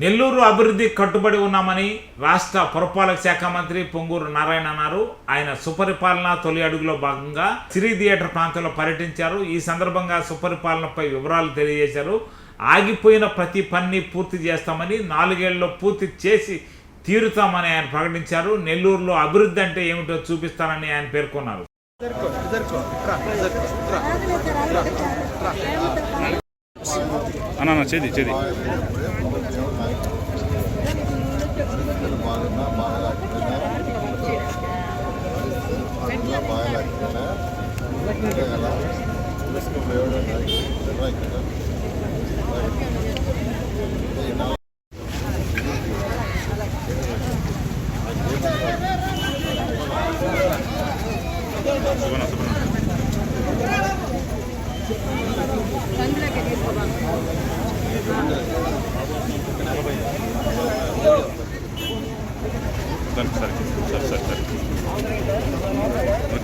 నెల్లూరు అభివృద్ధి కట్టుబడి ఉన్నామని రాష్ట్ర పురపాలక శాఖ మంత్రి పొంగూరు నారాయణ అన్నారు. ఆయన సుపరిపాలన తొలి అడుగులో భాగంగా సిరి థియేటర్ ప్రాంతంలో పర్యటించారు. ఈ సందర్భంగా సుపరిపాలనపై వివరాలు తెలియజేశారు. ఆగిపోయిన ప్రతి పనిని పూర్తి చేస్తామని నాలుగేళ్ళలో పూర్తి చేసి తీరుతామని ఆయన ప్రకటించారు. నెల్లూరులో అభివృద్ధి అంటే ఏమిటో చూపిస్తానని ఆయన పేర్కొన్నారు. అన్న చేది చేది. బాగున్నా బాగా లేకపోయినా బాగా లేకపోయినా అంతే కదా తెలుసుకో ఎవడన్నా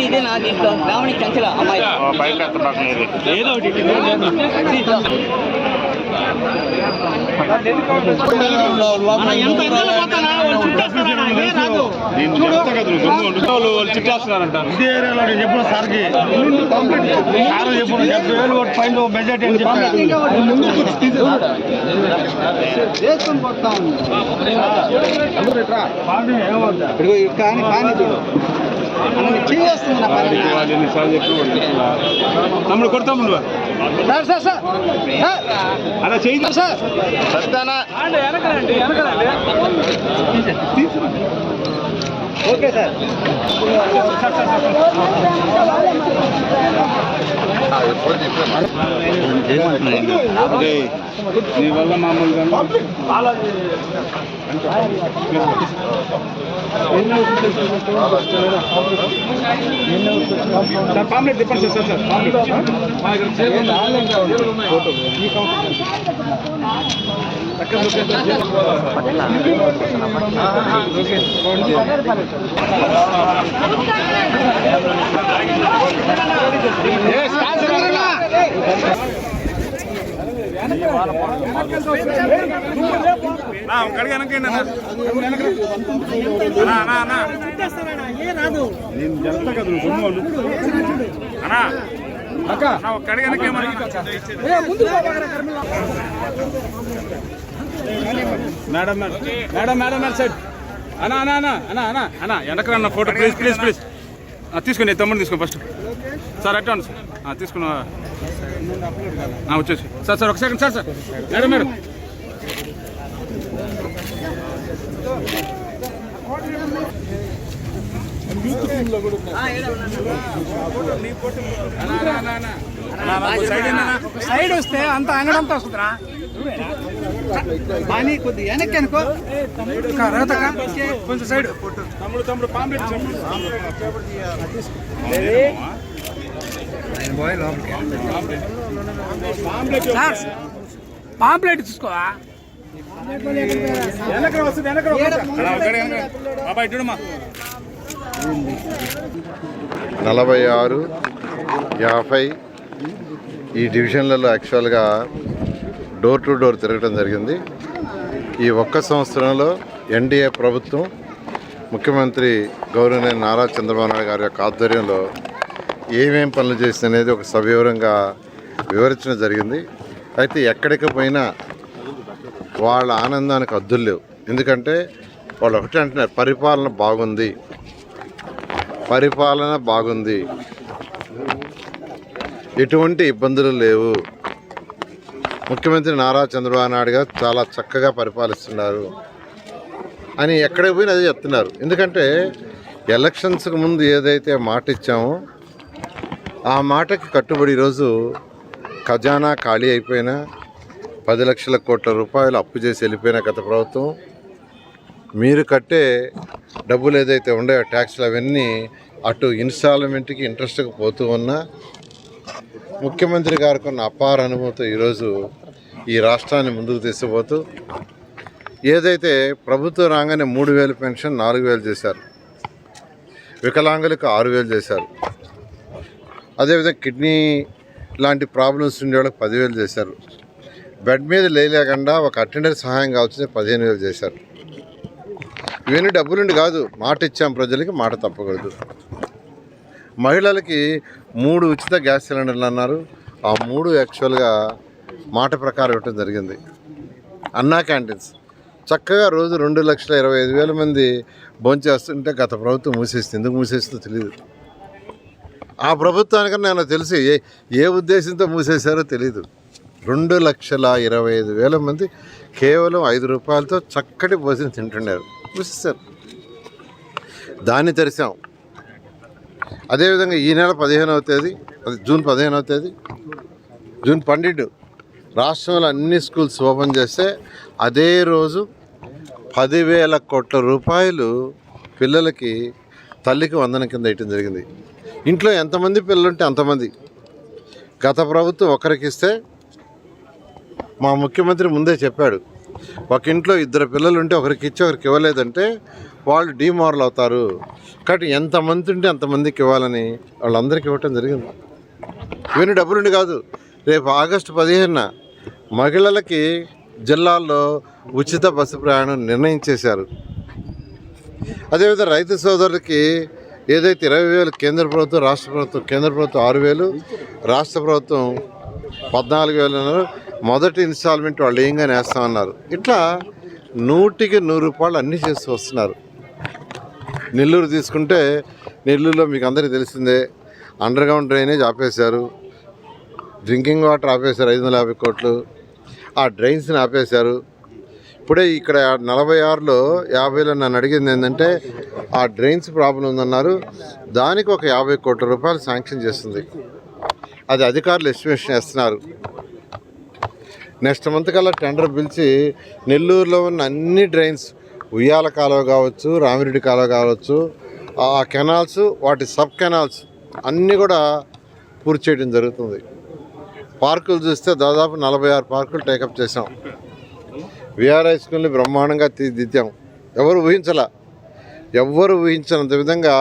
చెప్పండి ఇదే నా దీంట్లో రావణి అమ్మాయి ఏదో ఒకటి ఇదే సార్కి సార్ డెబ్బై వేలు అని కానీ కానీ చూడు తమ్ముడు కొడతాం నువ్వు సార్ సార్ సార్. సార్. అలా చేయి. Sir okay sir. నీ వల్ల మామూలుగా సార్ పాంప్లెట్ తిప్పండి సార్ సార్ కడిగి వెనకండి అన్న నేను చెప్తా కదా నువ్వు సొమ్ము వాళ్ళు అన్నా. అన్న ఒక కడిగి వెనకేమన్నా మేడం మేడం. మేడం మేడం అన్నా అన్నా అన్నా అన్నా అన్నా అన్నా. వెనక అన్న ఫోటో ప్లీజ్ ప్లీజ్ ప్లీజ్. తీసుకుని తమ్ముడు తీసుకో ఫస్ట్. సార్ అట్లా సార్. తీసుకున్నా. వచ్చేసి. సార్ సార్ ఒక second sir sir. Madam madam. Side వస్తే అంత అంగడంతా వస్తుందిరా. కానీ కొద్ది వెనక్కి అనుకో. కొంచెం సైడ్. తమ్ముడు తమ్ముడు పాంప్లెట్ సార్ పాంప్లెట్ చూసుకోవా వెనక వస్తుంది వెనక బాబా ఇటుడమ్మా నలభై ఆరు యాభై. ఈ డివిజన్లలో యాక్చువల్గా డోర్ టు డోర్ తిరగడం జరిగింది. ఈ ఒక్క సంవత్సరంలో ఎన్డీఏ ప్రభుత్వం ముఖ్యమంత్రి గౌరవనీయ నారా చంద్రబాబు నాయుడు గారి యొక్క ఆధ్వర్యంలో ఏమేం పనులు చేసింది అనేది ఒక సవివరంగా వివరించడం జరిగింది. అయితే ఎక్కడికి పోయినా వాళ్ళ ఆనందానికి అద్దులు లేవు. ఎందుకంటే వాళ్ళు ఒకటి అంటున్నారు పరిపాలన బాగుంది. పరిపాలన బాగుంది. ఎటువంటి ఇబ్బందులు లేవు. ముఖ్యమంత్రి నారా చంద్రబాబు నాయుడు గారు చాలా చక్కగా పరిపాలిస్తున్నారు అని ఎక్కడికి పోయినా అదే చెప్తున్నారు. ఎందుకంటే ఎలక్షన్స్కి ముందు ఏదైతే మాట ఇచ్చామో ఆ మాటకి కట్టుబడి ఈరోజు ఖజానా ఖాళీ అయిపోయినా పది లక్షల కోట్ల రూపాయలు అప్పు చేసి వెళ్ళిపోయిన గత ప్రభుత్వం. మీరు కట్టే డబ్బులు ఏదైతే ఉన్నాయో ట్యాక్స్లు అవన్నీ అటు ఇన్స్టాల్మెంట్కి ఇంట్రెస్ట్కి పోతూ ఉన్నా ముఖ్యమంత్రి గారికి ఉన్న అపార అనుభవంతో ఈరోజు ఈ రాష్ట్రాన్ని ముందుకు తీసుకుపోతూ ఏదైతే ప్రభుత్వం రాగానే మూడు వేలు పెన్షన్ నాలుగు వేలు చేశారు వికలాంగులకు ఆరు వేలు చేశారు అదేవిధంగా కిడ్నీ లాంటి ప్రాబ్లమ్స్ ఉండే వాళ్ళకి పదివేలు చేశారు. బెడ్ మీద లేలేకుండా ఒక అటెండర్ సహాయం కావాల్సింది పదిహేను వేలు చేశారు. ఇవన్నీ డబ్బులుండి కాదు మాట ఇచ్చాం ప్రజలకి మాట తప్పకూడదు. మహిళలకి మూడు ఉచిత గ్యాస్ సిలిండర్లు అన్నారు. ఆ మూడు యాక్చువల్గా మాట ప్రకారం ఇవ్వటం జరిగింది. అన్నా క్యాంటీన్స్. చక్కగా రోజు రెండు లక్షల ఇరవై ఐదు వేల మంది భోంచేస్తుంటే గత ప్రభుత్వం మూసేసింది. ఎందుకు మూసేసిందో తెలియదు ఆ ప్రభుత్వానికన్నా నేను తెలిసి ఏ ఏ ఉద్దేశంతో మూసేశారో తెలియదు రెండు లక్షల ఇరవై ఐదు వేల మంది కేవలం ఐదు రూపాయలతో చక్కటి భోజనం తింటున్నారు. మూసేశారు. దాన్ని తెరిచాం. అదేవిధంగా ఈ నెల పదిహేనవ తేదీ అది జూన్ పదిహేనవ తేదీ జూన్ పన్నెండు రాష్ట్రంలో అన్ని స్కూల్స్ ఓపెన్ చేస్తే అదే రోజు పదివేల కోట్ల రూపాయలు పిల్లలకి తల్లికి వందన కింద ఇవ్వటం జరిగింది. ఇంట్లో ఎంతమంది పిల్లలు ఉంటే అంతమంది. గత ప్రభుత్వం ఒకరికిస్తే మా ముఖ్యమంత్రి ముందే చెప్పాడు ఒక ఇంట్లో ఇద్దరు పిల్లలు ఉంటే ఒకరికి ఇచ్చి ఒకరికి ఇవ్వలేదంటే వాళ్ళు డీమారల్ అవుతారు. కాబట్టి ఎంతమంది ఉంటే అంతమందికి ఇవ్వాలని వాళ్ళందరికీ ఇవ్వటం జరిగింది. ఇవన్నీ డబ్బులుండి కాదు రేపు ఆగస్టు పదిహేనున మహిళలకి జిల్లాల్లో ఉచిత బస్సు ప్రయాణం నిర్ణయించేశారు. అదేవిధంగా రైతు సోదరులకి ఏదైతే ఇరవై వేలు కేంద్ర ప్రభుత్వం రాష్ట్ర ప్రభుత్వం కేంద్ర ప్రభుత్వం ఆరు వేలు రాష్ట్ర ప్రభుత్వం పద్నాలుగు వేలు అన్నారు. మొదటి ఇన్స్టాల్మెంట్ వాళ్ళు ఏంగా వేస్తామన్నారు ఇట్లా నూటికి నూరు రూపాయలు అన్నీ చేస్తూ వస్తున్నారు. నెల్లూరు తీసుకుంటే నెల్లూరులో మీకు అందరికీ తెలిసిందే అండర్ గ్రౌండ్ డ్రైనేజ్ ఆపేశారు. డ్రింకింగ్ వాటర్ ఆపేశారు ఐదు వందల యాభై కోట్లు. ఆ డ్రైన్స్ని ఆపేశారు. ఇప్పుడే ఇక్కడ నలభై ఆరులో యాభైలో నన్ను అడిగింది ఏంటంటే ఆ డ్రైన్స్ ప్రాబ్లం ఉందన్నారు. దానికి ఒక యాభై కోట్ల రూపాయలు శాంక్షన్ చేస్తుంది. అది అధికారులు ఎస్టిమేషన్ చేస్తున్నారు. నెక్స్ట్ మంత్ కల్లా టెండర్ పిలిచి నెల్లూరులో ఉన్న అన్ని డ్రైన్స్ ఉయ్యాల కాలువ కావచ్చు రామిరెడ్డి కాలువ కావచ్చు ఆ కెనాల్స్ వాటి సబ్ కెనాల్స్ అన్నీ కూడా పూర్తి చేయడం జరుగుతుంది. పార్కులు చూస్తే దాదాపు నలభై ఆరు పార్కులు టేకప్ చేసాం విఆర్ఐ స్కూల్ని బ్రహ్మాండంగా తీర్చిదిద్దాం. ఎవరు ఊహించలా? ఎవ్వరు ఊహించినంత విధంగా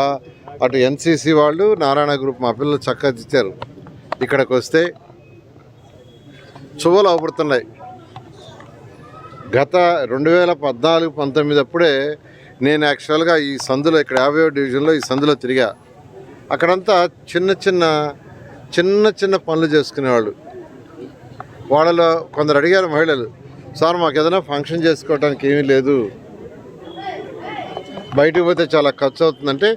అటు ఎన్సీసీ వాళ్ళు నారాయణ గ్రూప్ మా పిల్లలు చక్కగా తెచ్చారు ఇక్కడికి వస్తే చువలు అవపడుతున్నాయి. గత రెండు వేల పద్నాలుగు పంతొమ్మిది అప్పుడే నేను యాక్చువల్గా ఈ సందులో ఇక్కడ యాభై డివిజన్లో ఈ సందులో తిరిగా. అక్కడంతా చిన్న చిన్న చిన్న చిన్న పనులు చేసుకునేవాళ్ళు. వాళ్ళలో కొందరు అడిగారు మహిళలు సార్ మాకు ఏదైనా ఫంక్షన్ చేసుకోవడానికి ఏమీ లేదు. బయటకు పోతే చాలా ఖర్చు అవుతుందంటే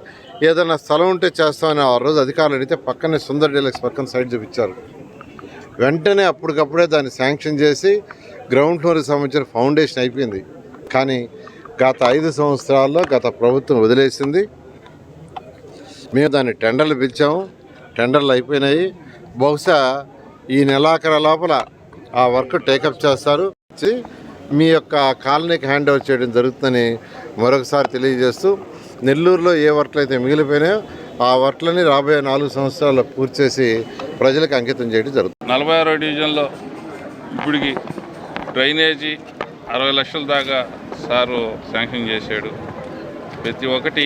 ఏదైనా స్థలం ఉంటే చేస్తామని ఆ రోజు అధికారులు అడిగితే పక్కనే సుందర్ డీలక్స్ పక్కన సైడ్ చూపించారు. వెంటనే అప్పటికప్పుడే దాన్ని శాంక్షన్ చేసి గ్రౌండ్ ఫ్లోర్కి సంబంధించిన ఫౌండేషన్ అయిపోయింది. కానీ గత ఐదు సంవత్సరాల్లో గత ప్రభుత్వం వదిలేసింది. మేము దాన్ని టెండర్లు పిలిచాము. టెండర్లు అయిపోయినాయి. బహుశా ఈ నెలాఖరు లోపల ఆ వర్క్ టేకప్ చేస్తారు. మీ యొక్క కాలనీకి హ్యాండ్ ఓవర్ చేయడం జరుగుతుందని మరొకసారి తెలియజేస్తూ నెల్లూరులో ఏ వర్క్లు అయితే మిగిలిపోయినాయో ఆ వర్క్లని రాబోయే నాలుగు సంవత్సరాల్లో పూర్తి చేసి ప్రజలకు అంకితం చేయడం జరుగుతుంది. నలభై ఆరో డివిజన్లో ఇప్పటికి డ్రైనేజీ అరవై లక్షల దాకా సారు శాంక్షన్ చేశాడు. ప్రతి ఒక్కటి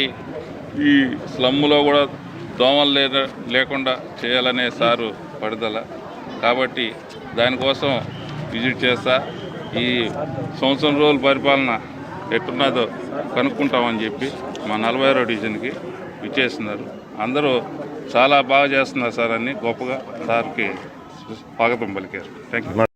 ఈ స్లమ్ములో కూడా దోమలు లేద లేకుండా చేయాలనే సారు పడుదల. కాబట్టి దానికోసం విజిట్ చేస్తా. ఈ సంవత్సరం రోజుల పరిపాలన ఎట్టున్నదో కనుక్కుంటామని చెప్పి మా నలభై ఆరో డివిజన్కి ఇచ్చేస్తున్నారు అందరూ చాలా బాగా చేస్తున్నారు సార్ అని గొప్పగా సార్కి స్వాగతం పలికారు. Thank you